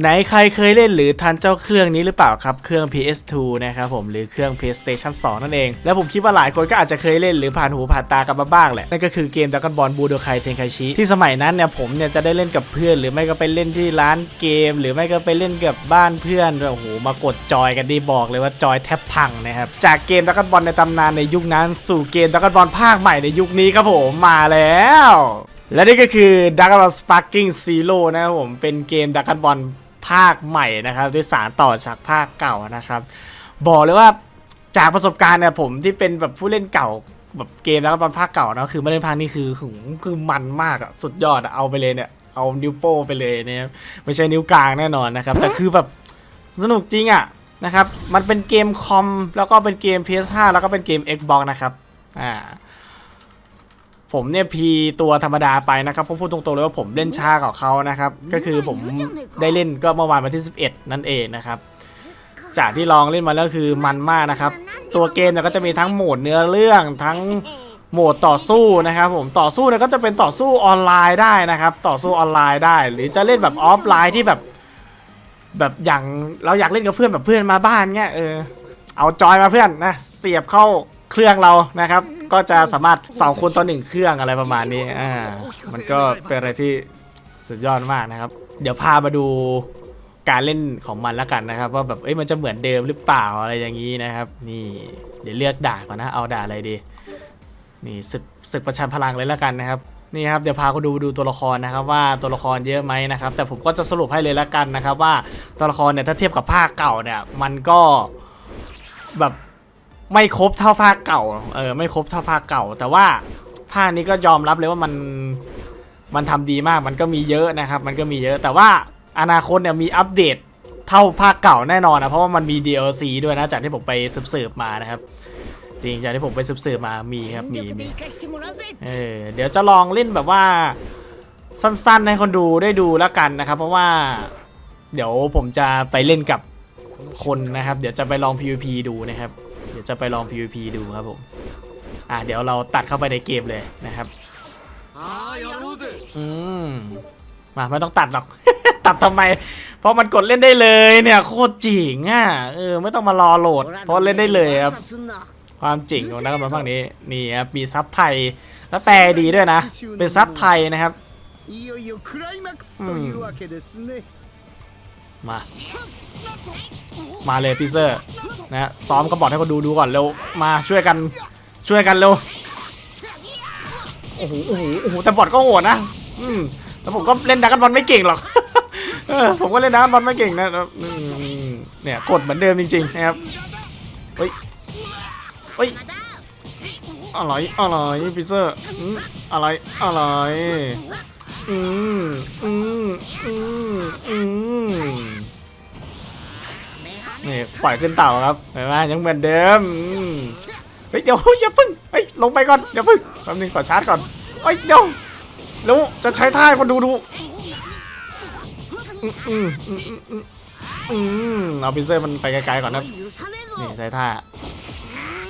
ไหนใครเคยเล่นหรือทันเจ้าเครื่องนี้หรือเปล่าครับเครื่อง PS2 นะครับผมหรือเครื่อง PlayStation 2 นั่นเอง แล้วผมคิดว่าหลายคนก็อาจจะเคยเล่นหรือผ่านหูผ่านตากันมาบ้างแหละนั่นก็คือเกม Dragon Ball Budokai Tenkaichi ที่สมัยนั้นเนี่ยผมเนี่ยจะได้เล่นกับเพื่อน หรือไม่ก็ไปเล่นที่ร้านเกม หรือไม่ก็ไปเล่นกับบ้านเพื่อนโอ้โหมากดจอยกันดีบอกเลยว่าจอยแทบพังนะครับจากเกม Dragon Ball ในตำนานในยุคนั้นสู่เกม Dragon Ball ภาคใหม่ในยุคนี้ครับผมมาแล้วและนี่ก็คือ Dragon Ball Sparking Zero นะครับผม เป็นเกม Dragon Ball ภาคใหม่นะครับด้วยสารต่อจากภาคเก่านะครับ บอกเลยว่าจากประสบการณ์เนี่ยผมที่เป็นแบบผู้เล่นเก่าแบบเกม Dragon Ball ภาคเก่านะคือไม่เล่นภาคนี้คือคือคือมันมากอะสุดยอดเอาไปเลยเนี่ยเอานิ้วโป้ไปเลยนะครับไม่ใช่นิ้วกลางแน่นอนนะครับ แต่คือแบบสนุกจริงอะนะครับ มันเป็นเกมคอมแล้วก็เป็นเกม PS5 แล้วก็เป็นเกม Xbox นะครับอ่า ผมเนี่ยพีตัวธรรมดาไปนะครับเพราะพูดตรงๆเลยว่าผมเล่นช้ากว่าเขานะครับ ก็คือผมได้เล่นก็เมื่อวานวันที่ 11 นั่นเองนะครับ จากที่ลองเล่นมาแล้วคือมันมากนะครับ ตัวเกมเนี่ยก็จะมีทั้งโหมดเนื้อเรื่องทั้งโหมดต่อสู้นะครับ ผมต่อสู้เนี่ยก็จะเป็นต่อสู้ออนไลน์ได้นะครับ ต่อสู้ออนไลน์ได้ หรือจะเล่นแบบออฟไลน์ที่แบบ แบบอย่างเราอยากเล่นกับเพื่อนแบบเพื่อนมาบ้านเงี้ยเออเอาจอยมาเพื่อนนะเสียบเข้า เครื่องเรานะครับ ก็จะสามารถสองคนต่อหนึ่งเครื่องอะไรประมาณนี้อ่ามันก็เป็นอะไรที่สุดยอดมากนะครับ เดี๋ยวพามาดูการเล่นของมันแล้วกันนะครับ ว่าแบบเอ้ยมันจะเหมือนเดิมหรือเปล่าอะไรอย่างนี้นะครับ นี่เดี๋ยวเลือกด่าก่อนนะเอาด่าอะไรดีนี่ศึกศึกประชันพลังเลยแล้วกันนะครับนี่ครับเดี๋ยวพาคุณดูดูตัวละครนะครับว่าตัวละครเยอะไหมนะครับ แต่ผมก็จะสรุปให้เลยแล้วกันนะครับ ว่าตัวละครเนี่ยถ้าเทียบกับภาคเก่าเนี่ยมันก็แบบ ไม่ครบเท่าภาคเก่า เออไม่ครบเท่าภาคเก่า แต่ว่าภาคนี้ก็ยอมรับเลยว่ามันมันทำดีมากมันก็มีเยอะนะครับ มันก็มีเยอะ แต่ว่าอนาคตเนี่ยมีอัปเดตเท่าภาคเก่าแน่นอนนะเพราะว่ามันมี DLC ด้วยนะจากที่ผมไปสืบสืบมานะครับ จริงจากที่ผมไปสืบสืบมามีครับมีมีเออเดี๋ยวจะลองเล่นแบบว่าสั้นๆ ให้คนดูได้ดูแล้วกันนะครับ เพราะว่าเดี๋ยวผมจะไปเล่นกับคนนะครับ เดี๋ยวจะไปลอง PVP ดูนะครับ เดี๋ยวจะไปลอง PVP ดูครับผมอ่ะเดี๋ยวเราตัดเข้าไปในเกมเลยนะครับ อืมมาไม่ต้องตัดหรอก ตัดทำไม เพราะมันกดเล่นได้เลยเนี่ยโคตรจริงอ่ะเออไม่ต้องมารอโหลด เพราะเล่นได้เลยครับ すんな ความจริงของนักกำลังภาคนี้นี่ครับมีซับไทย แล้วแปลดีด้วยนะ เป็นซับไทยนะครับ いよいよクライマックスというわけですね、 มา มาเลยพีเซอร์นะฮะซ้อมกระบอกให้คนดูดูก่อนเร็วมาช่วยกันช่วยกันเร็วโอ้โหโอ้โหโอ้โหแต่บอทก็โหดนะอืมแล้วผมก็เล่นดักกันบอลไม่เก่งหรอกผมก็เล่นดักกันบอลไม่เก่งนะเนี่ยกดเหมือนเดิมจริงๆนะครับเฮ้ยเฮ้ยอร่อยอร่อยพีเซอร์อืมอร่อยอร่อยอืมอืมอืมอืม นี่ปล่อยขึ้นเต่าครับเห็นไหมยังเหมือนเดิมเฮ้ยเดี๋ยวอย่าพึ่งเฮ้ยลงไปก่อนอย่าพึ่งแป๊บนึงขอชาร์จก่อนเฮ้ยเดี๋ยวแล้วจะใช้ท่าคนดูดูอืมอืมอืมอืมเอาพิเซอร์มันไปไกลๆก่อนนะนี่ใช้ท่า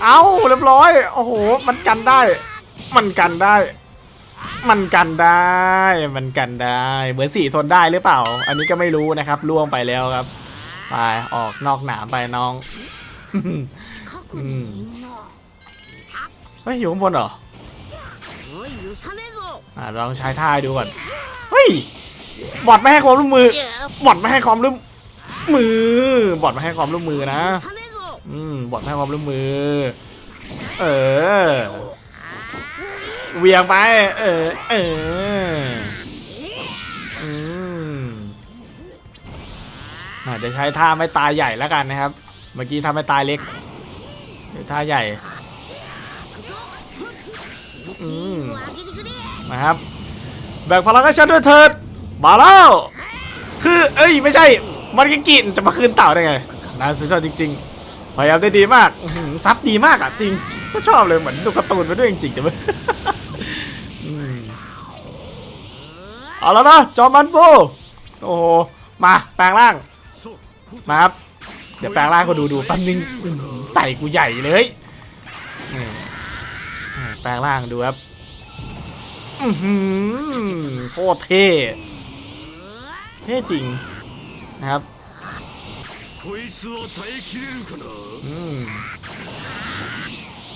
เอ้าเรียบร้อยโอ้โหมันกันได้ มันกันได้ มันกันได้ มันกันได้เบอร์สี่ทนได้หรือเปล่า อันนี้ก็ไม่รู้นะครับล่วงไปแล้วครับ ไปออกนอกหนามไปน้องเฮ้ยอยู่ข้างบนเหรออ่าลองใช้ท่าดูก่อนเฮ้ยบอดไม่ให้ความร่วมมือบอดไม่ให้ความร่วมมือบอดไม่ให้ความร่วมมือนะอืมบอดให้ความร่วมมือ เออเวียงไป เออ เออ เดี๋ยวใช้ท่าไม่ตายใหญ่แล้วกันนะครับ เมื่อกี้ท่าไม่ตายเล็กท่าใหญ่นะครับแบกพลังให้ฉันด้วยเถิดมาแล้วคือเอ้ยไม่ใช่มันกิกินจะมาคืนเต่าได้ไงน่าสุดยอดจริง ๆ พยายามได้ดีมากซับดีมากอะจริงก็ชอบเลยเหมือนดูการะตุนไปด้วยจริงๆจังเลยเอาแล้วนะจอมันโบโอ้โหมาแปลงร่าง มาครับ เดี๋ยวแปลงร่างก็ดูดูแป๊บนึงใส่กูใหญ่เลยแปลงร่างดูครับโคตรเท่เท่จริงนะครับ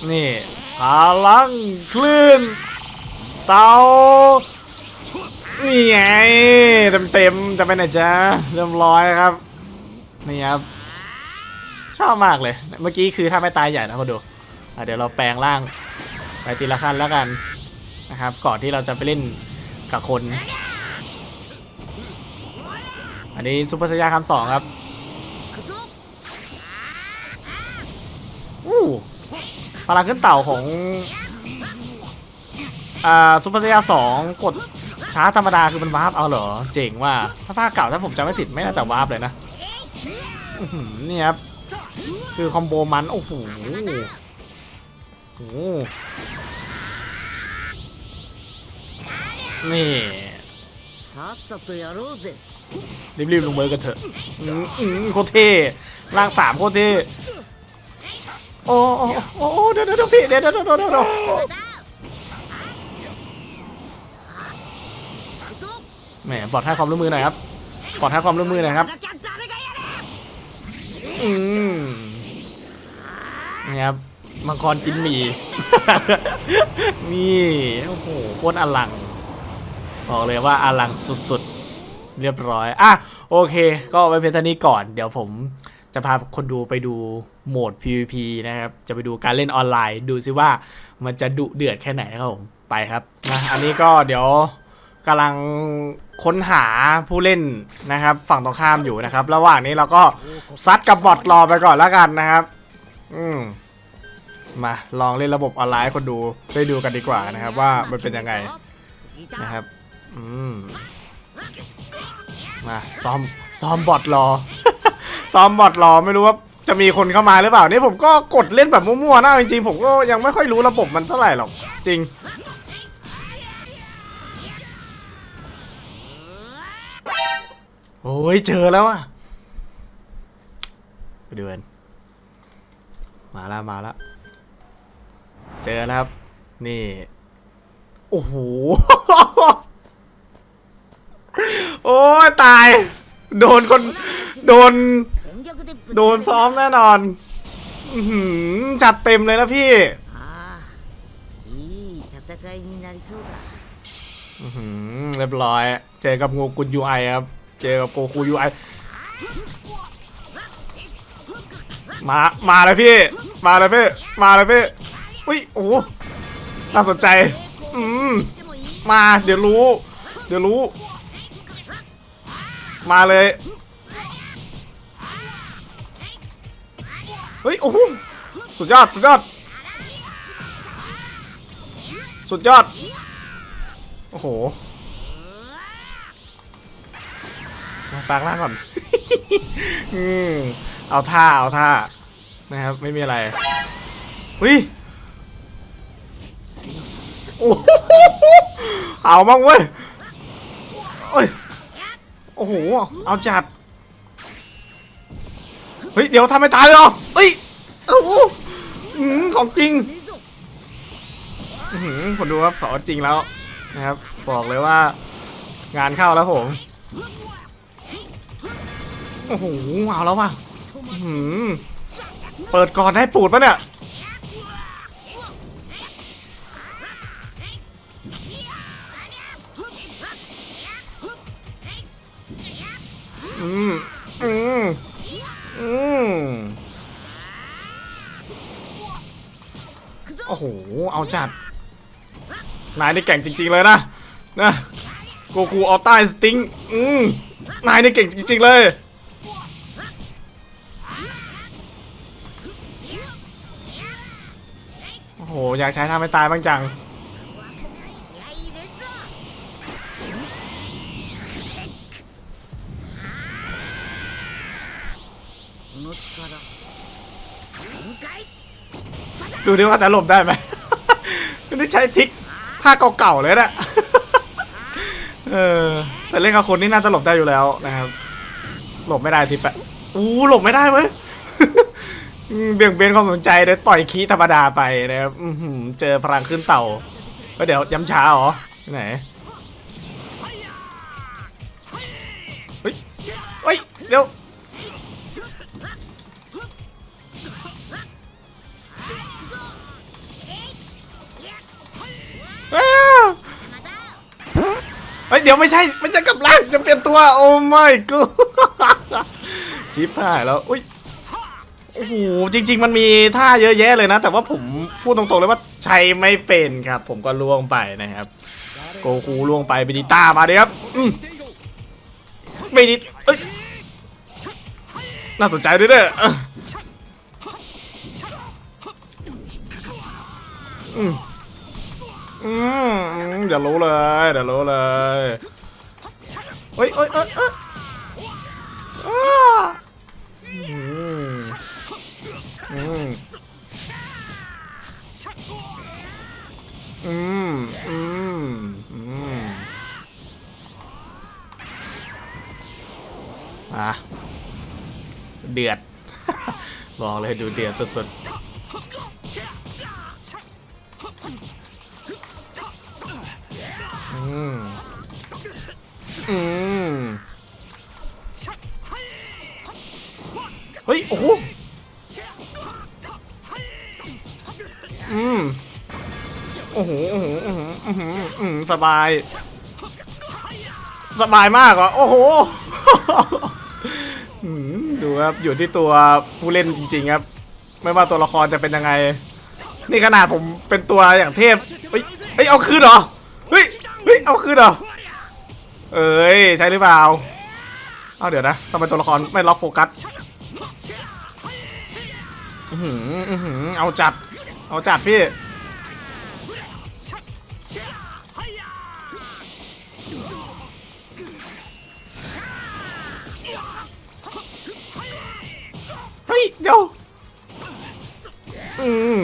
นี่ พลังคลื่น เตานี่ไงเต็มๆจะไปไหนจ๊ะเริ่มร้อยครับ นี่ครับ ชอบมากเลย เมื่อกี้คือถ้าไม่ตายใหญ่นะคนดูเดี๋ยวเราแปลงร่างไปทีละขั้นแล้วกันนะครับ ก่อนที่เราจะไปเล่นกับคน อันนี้ซูเปอร์สยาคันสองครับอู้พลังขึ้นเต่าของอ่าซูเปอร์สยาสองกดช้าธรรมดาคือมันวาร์ปเอาเหรอ เจ๋งว่าถ้าภาคเก่าถ้าผมจำไม่ผิดไม่น่าจะวาร์ปเลยนะ นี่ครับ คือคอมโบมัน โอ้โหโอ้โหนี่รีบๆลงเบอร์กันเถอะโคตรเท่ร่างสามโคตรเท่โอ้โอ้โอ้เดี๋ยวเดี๋พี่เดี๋ยวเดี๋ยวเดี๋ยวเดี๋แหมปลอดให้ความร่วมมือหน่อยครับปลอดให้ความร่วมมือหน่อยครับ อืมนี่ครับมังกรกินหมี่นี่โอ้โหโคตรอลัง บอกเลยว่าอลังสุดๆ เรียบร้อย อะ โอเค ก็ไว้เพียงเท่านี้ก่อน เดี๋ยวผมจะพาคนดูไปดูโหมด PVP นะครับ จะไปดูการเล่นออนไลน์ ดูซิว่ามันจะดุเดือดแค่ไหนครับผม ไปครับนะอันนี้ก็เดี๋ยว กำลังค้นหาผู้เล่นนะครับ ฝั่งตรงข้ามอยู่นะครับ ระหว่างนี้เราก็ซัดกับบอทรอไปก่อนแล้วกันนะครับ อืมมาลองเล่นระบบออนไลน์คนดูได้ดูกันดีกว่านะครับ ว่ามันเป็นยังไงนะครับ อืมมาซ้อมซ้อมบอทรอ ซ้อมบอทรอไม่รู้ว่าจะมีคนเข้ามาหรือเปล่านี่ผมก็กดเล่นแบบมั่วๆนะจริงๆผมก็ยังไม่ค่อยรู้ระบบมันเท่าไหร่หรอกจริง โอ้ยเจอแล้วอะไปดูกันมาละมาละเจอแล้วครับ นี่ โอ้โห โอ้ตาย โดนคน โดน โดนซ้อมแน่นอนจัดเต็มเลยนะพี่เรียบร้อย เจอกับงูกุญยูไอครับ เจอกับโกคูยูไอมา มาเลยพี่ มาเลยพี่ มาเลยพี่ อุ้ย โอ้ น่าสนใจ อืม มา เดี๋ยวรู้ เดี๋ยวรู้ มาเลย เฮ้ย โอ้สุดยอด สุดยอด สุดยอด โอ้โห ปางล่างก่อน อืมเอาท่าเอาท่า นะครับ ไม่มีอะไรเฮ้ยโอ้เอาบ้างเว้ยโอ้ย โอ้โห เอาจัด เฮ้ย เดี๋ยวทำไม่ตายเลยเหรอเฮ้ยโอ้โหอื้หือของจริงอื้อหือผมดูครับของจริงแล้วนะครับ บอกเลยว่างานเข้าแล้วผม โอ้โหเอาแล้วว่ะเปิดก่อนได้ปูดปะเนี่ยอืมอืมอืมโอ้โห เอาจัด นายนี่เก่งจริง ๆ เลยนะ นะ โกคูออต้าสติง อืมนายนี่เก่งจริง ๆ เลย โหอยากใช้ทำให้ตายบ้างจังดูดิว่าจะหลบได้ไหมมันได้ใช้ทิกท่าเก่าๆเลยนะเออแต่เล่นกับคนนี่น่าจะหลบได้อยู่แล้วนะครับ หลบไม่ได้ทิปอะอู้หลบไม่ได้เว้ย เบี่ยงเบนความสนใจเดี๋ยวปล่อยคีธรรมดาไปนะครับเจอพลังขึ้นเต่าก็เดี๋ยวย้ำช้าเหรอไหนเฮ้ยเฮ้ยเดี๋ยวเฮ้ยเดี๋ยวไม่ใช่มันจะกลับร่างจะเปลี่ยนตัวโอ้ไม่กูชิปหายแล้วอุ้ย โอ้โหจริง ๆ มันมีท่าเยอะแยะเลยนะ แต่ว่าผมพูดตรงๆเลยว่าใช้ไม่เป็นครับ ผมก็ล่วงไปนะครับ โกคูล่วงไปเบจิต้ามาเลยครับอืมเบจิเอ้ยน่าสนใจด้วยเด้ออออืมอืมเดี๋ยวรู้เลยเดี๋ยวรู้เลยเฮ้ยเฮ้ยเฮ้ยเฮ้ย อืมอืมอืมอืมอืมอะเดือด บอกเลยดูเดือดสุดๆ อืม อืม เฮ้ย โอ้โห อืมโอ้โหโอ้โหโอ้โหอื้อหืออื้อหือสบาย สบายมากเหรอโอ้โหดูครับอยู่ที่ตัวผู้เล่นจริงๆครับ ไม่ว่าตัวละครจะเป็นยังไง นี่ขนาดผมเป็นตัวอย่างเทพเฮ้ยเฮ้ยเอาคืนเหรอเฮ้ยเฮ้ยเอาคืนเหรอเอ้ยใช่หรือเปล่าเอาเดี๋ยวนะทำไมตัวละครไม่ล็อกโฟกัสอือหืออือหือเอาจัด เอาจัดพี่ เฮ้ยเดี๋ยวอืม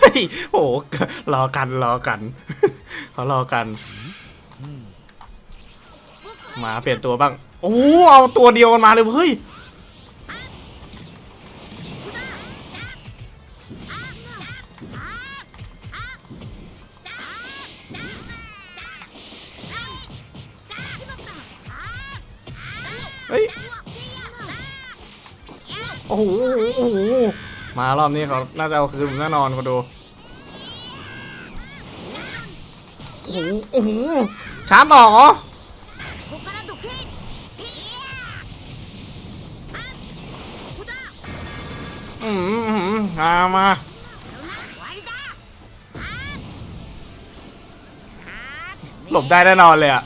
เฮ้ยโอ้โหรอกันรอกัน เขารอกัน มาเปลี่ยนตัวบ้าง โอ้โหเอาตัวเดียวกันมาเลยเฮ้ยารอบนี้เขาน่าจะเอาคืนแน่นอนก็ดูโอ้โหโอ้ชาร์จต่อเหรออืมมามาหลบได้แน่นอนเลยอะ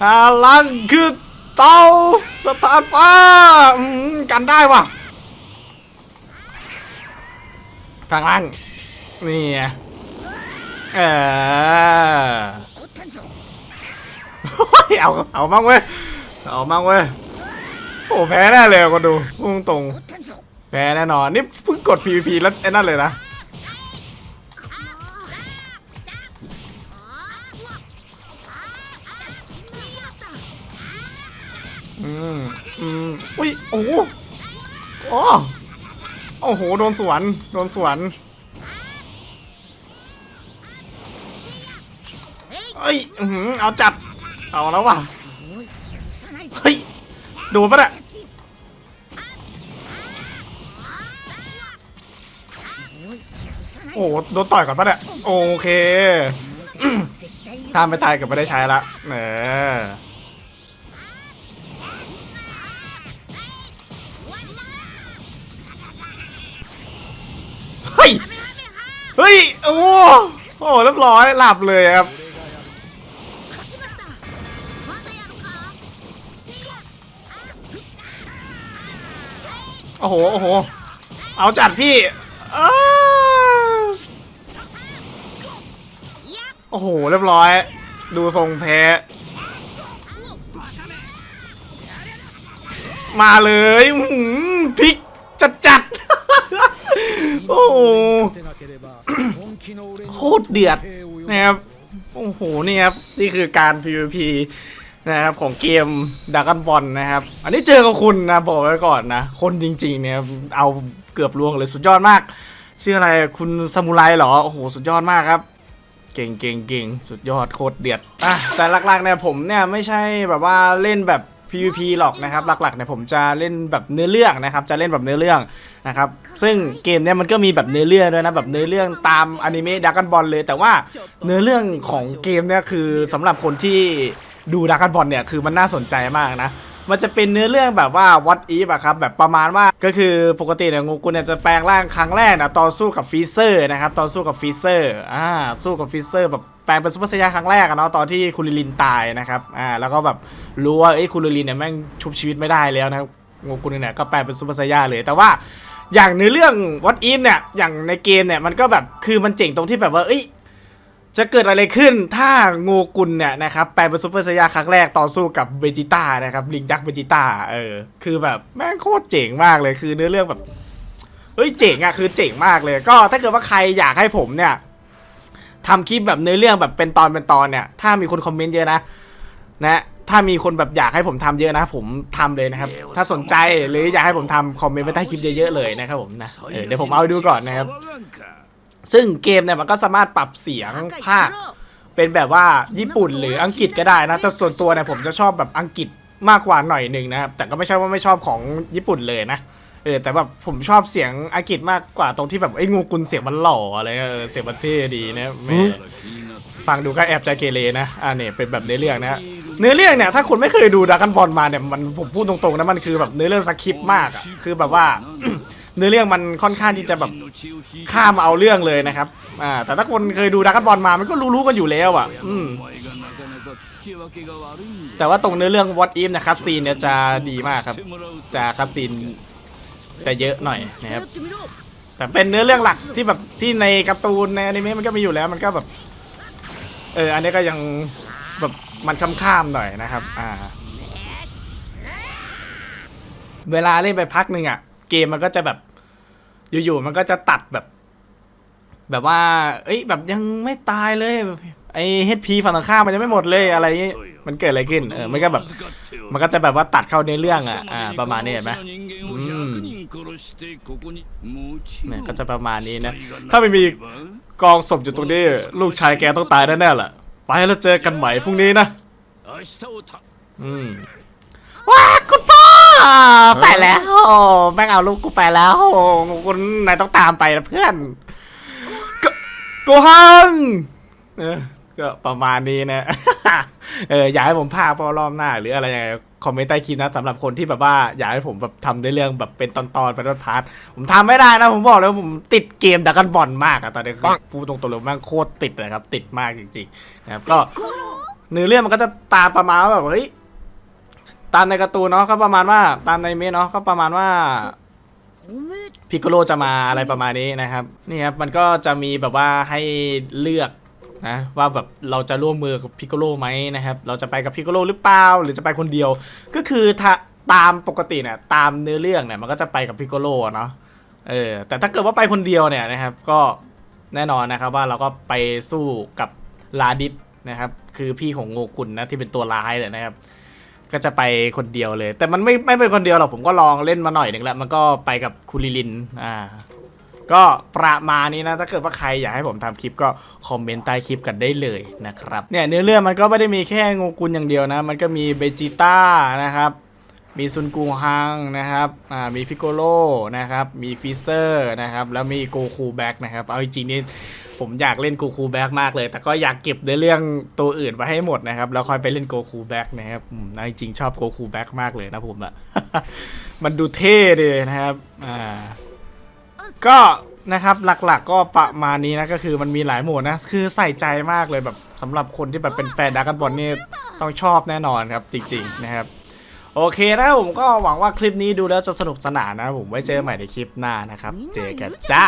พลังคือเตาสตาร์ฟ้ากันได้ว่ะ ข้างล่างนี่ไงเออเอาเอามั่งเว้ยเอามั่งเว้ยโอ้แพ้แน่เลยคนดูพุ่งตรงแพ้แน่นอนนี่เพิ่งกด PVP แล้วไอ้นั่นเลยนะอืมอืมอุ้ยโอ้โอ้ โอ้โห โดนสวน โดนสวนเฮ้ยเอาจับเอาแล้ววะเฮ้ยดูปะเนี่ยโอ้โดนต่อยก่อนปะเนี่ย โอเคท่าไม่ตายก็ไม่ได้ใช้ละเออ เฮ้ย เฮ้ย โอ้โหเรียบร้อย หลับเลยครับ โอ้โห โอ้โห เอาจัดพี่โอ้โห เรียบร้อย ดูทรงแพ้ มาเลยหือพิกจัดจัด โอ้โหโคตรเดือดนะครับ โอ้โห นี่ครับ นี่คือการ PVP นะครับของเกมดากอนบอลนะครับ อันนี้เจอกับคุณนะบอกไว้ก่อนนะ คนจริงๆเนี่ยเอาเกือบล่วงเลยสุดยอดมาก ชื่ออะไรคุณซามูไรเหรอ โอ้โห สุดยอดมากครับ เก่งเก่งเก่งสุดยอดโคตรเดือดอะแต่หลักๆเนี่ยผมเนี่ยไม่ใช่แบบว่าเล่นแบบ PVP หรอกนะครับ หลักๆเนี่ยผมจะเล่นแบบเนื้อเรื่องนะครับ จะเล่นแบบเนื้อเรื่องนะครับ ซึ่งเกมเนี่ยมันก็มีแบบเนื้อเรื่องด้วยนะแบบเนื้อเรื่องตามอนิเมะดักกันบอลเลย แต่ว่าเนื้อเรื่องของเกมเนี่ยคือสำหรับคนที่ดูดักกันบอลเนี่ยคือมันน่าสนใจมากนะ มันจะเป็นเนื้อเรื่องแบบว่า what if อะครับแบบประมาณว่าก็คือปกติเนี่ยงูกุลเนี่ยจะแปลงร่างครั้งแรกนะตอนสู้กับฟีเซอร์นะครับตอนสู้กับฟีเซอร์อ่าสู้กับฟีเซอร์แบบแปลงเป็นซูเปอร์ไซยาครั้งแรกอะเนาะตอนที่คุณลิลินตายนะครับอ่าแล้วก็แบบรู้ว่าเอ้คุณลิลินเนี่ยแม่งชุบชีวิตไม่ได้แล้วนะครับงูกุลเนี่ยก็แปลงเป็นซูเปอร์ไซยาเลยแต่ว่าอย่างเนื้อเรื่อง what if เนี่ยอย่างในเกมเนี่ยมันก็แบบคือมันเจ๋งตรงที่แบบว่าเอ้ย จะเกิดอะไรขึ้นถ้าโงกุลเนี่ยนะครับแปลงเป็นซูเปอร์ไซยาครั้งแรกต่อสู้กับเบจิต้านะครับลิงยักษ์เบจิต้าเออคือแบบแม่งโคตรเจ๋งมากเลยคือเนื้อเรื่องแบบเฮ้ยเจ๋งอะคือเจ๋งมากเลย ก็ถ้าเกิดว่าใครอยากให้ผมเนี่ยทำคลิปแบบเนื้อเรื่องแบบเป็นตอนเป็นตอนเนี่ย ถ้ามีคนคอมเมนต์เยอะนะ นะถ้ามีคนแบบอยากให้ผมทำเยอะนะ ผมทำเลยนะครับ ถ้าสนใจหรืออยากให้ผมทำคอมเมนต์ไว้ใต้คลิปเยอะๆเลยนะครับผมนะเออเดี๋ยวผมเอาไปดูก่อนนะครับ ซึ่งเกมเนี่ยมันก็สามารถปรับเสียง赤いภาคเป็นแบบว่าญี่ปุ่นหรืออังกฤษก็ได้นะแต่ส่วนตัวเนี่ยผมจะชอบแบบอังกฤษมากกว่าหน่อยหนึ่งนะครับแต่ก็ไม่ใช่ว่าไม่ชอบของญี่ปุ่นเลยนะเออแต่แบบผมชอบเสียงอังกฤษมากกว่าตรงที่แบบไอ้งูกุลเสียงมันหล่ออะไรเงี้ยเออเสียงมันเท่ดีนะแหม่ฟังดูก็แอบใจเกเรนะอ่าเนี่ยเป็นแบบเนื้อเรื่องนะเนื้อเรื่องเนี่ยถ้าคุณไม่เคยดูดักกันบอลมาเนี่ยมันผมพูดตรงๆนะมันคือแบบเนื้อเรื่องสคริปต์มากอะคือแบบว่า เนื้อเรื่องมันค่อนข้างที่จะแบบข้ามเอาเรื่องเลยนะครับอ่าแต่ถ้าคนเคยดูดักบอลมามันก็รู้ๆกันอยู่แล้วอะอืมแต่ว่าตรงเนื้อเรื่อง What If นะครับซีนเนี่ยจะดีมากครับ จะคับซีนจะเยอะหน่อยนะครับแต่เป็นเนื้อเรื่องหลักที่แบบที่ในการ์ตูนในอนิเมะมันก็มีอยู่แล้วมันก็แบบเอออันนี้ก็ยังแบบมันค้ำๆหน่อยนะครับ อ่า เวลาเล่นไปพักหนึ่งอะ เกมมันก็จะแบบ อยู่ๆมันก็จะตัดแบบ แบบว่า เอ้ย แบบยังไม่ตายเลย ไอ้เฮดพีฝั่งตรงข้ามมันยังไม่หมดเลยอะไรนี้มันเกิดอะไรขึ้น เออ มันก็แบบ มันก็จะแบบว่าตัดเข้าในเรื่องอะ อ่า ประมาณนี้เห็นไหมมเนี่ยก็จะประมาณนี้นะ ถ้าไม่มีกองศพอยู่ตรงนี้ ลูกชายแกต้องตายแน่ๆแหละไปแล้วเจอกันใหม่พรุ่งนี้นะ อืมว้าคุณพ่อ ไปแล้วแม่งเอาลูกกูไปแล้วคุณนายต้องตามไปนะเพื่อนโกโกฮังเออก็ประมาณนี้นะ เอออยากให้ผมพาพอรอบหน้า หรืออะไรยังไงคอมเมนต์ใต้คลิปนะสำหรับคนที่แบบว่าอยากให้ผมแบบทำได้เรื่องแบบเป็นตอนๆเป็นพาร์ทผมทำไม่ได้นะ ผมบอกเลยว่าผมติดเกมดักกันบอลมากอะตอนนี้คือพูดตรงๆเลยแม่งโคตรติดเลยครับ ติดมากจริงๆนะครับก็เนื้อเรื่องมันก็จะตามประมาณว่าแบบเฮ้ย ตามในกระตูเนาะก็ประมาณว่าตามในเมะเนาะก็ประมาณว่าพิกโลจะมาอะไรประมาณนี้นะครับนี่ครับมันก็จะมีแบบว่าให้เลือกนะว่าแบบเราจะร่วมมือกับพิกโลไหมนะครับเราจะไปกับพิกโลหรือเปล่าหรือจะไปคนเดียว ก็คือถ้าตามปกติเนี่ยตามเนื้อเรื่องเนี่ยมันก็จะไปกับพิกโลเนาะเออแต่ถ้าเกิดว่าไปคนเดียวเนี่ยนะครับก็แน่นอนนะครับว่าเราก็ไปสู้กับลาดิสนะครับคือพี่ของโงกุลนะที่เป็นตัวร้ายเลยนะครับ ก็จะไปคนเดียวเลย แต่มันไม่ไม่เป็นคนเดียวหรอกผมก็ลองเล่นมาหน่อยหนึ่งแล้วมันก็ไปกับคุริลินอ่าก็ประมาณนี้นะ ถ้าเกิดว่าใครอยากให้ผมทำคลิปก็คอมเมนต์ใต้คลิปกันได้เลยนะครับเนี่ยเนื้อเรื่องมันก็ไม่ได้มีแค่งูกุลอย่างเดียวนะ มันก็มีเบจิต้านะครับ มีซุนกูฮังนะครับอ่ามีพิกโกโลนะครับ มีฟิเซอร์นะครับ แล้วมีโกคูแบ็กนะครับ เอาจริงๆนี่ ผมอยากเล่นโกคูแบ็กมากเลย แต่ก็อยากเก็บในเรื่องตัวอื่นไว้ให้หมดนะครับ แล้วค่อยไปเล่นโกคูแบ็กนะครับอืมจริงๆชอบโกคูแบ็กมากเลยนะผมอะมันดูเท่ดีนะครับ อ่า ก็นะครับหลักๆก็ประมาณนี้นะก็คือมันมีหลายโหมดนะ คือใส่ใจมากเลยแบบสำหรับคนที่แบบเป็นแฟนดรากันบอลนี่ต้องชอบแน่นอนครับจริง ๆ นะครับ โอเคนะผมก็หวังว่าคลิปนี้ดูแล้วจะสนุกสนานนะผมไว้เจอใหม่ในคลิปหน้านะครับ เจอกันจ้า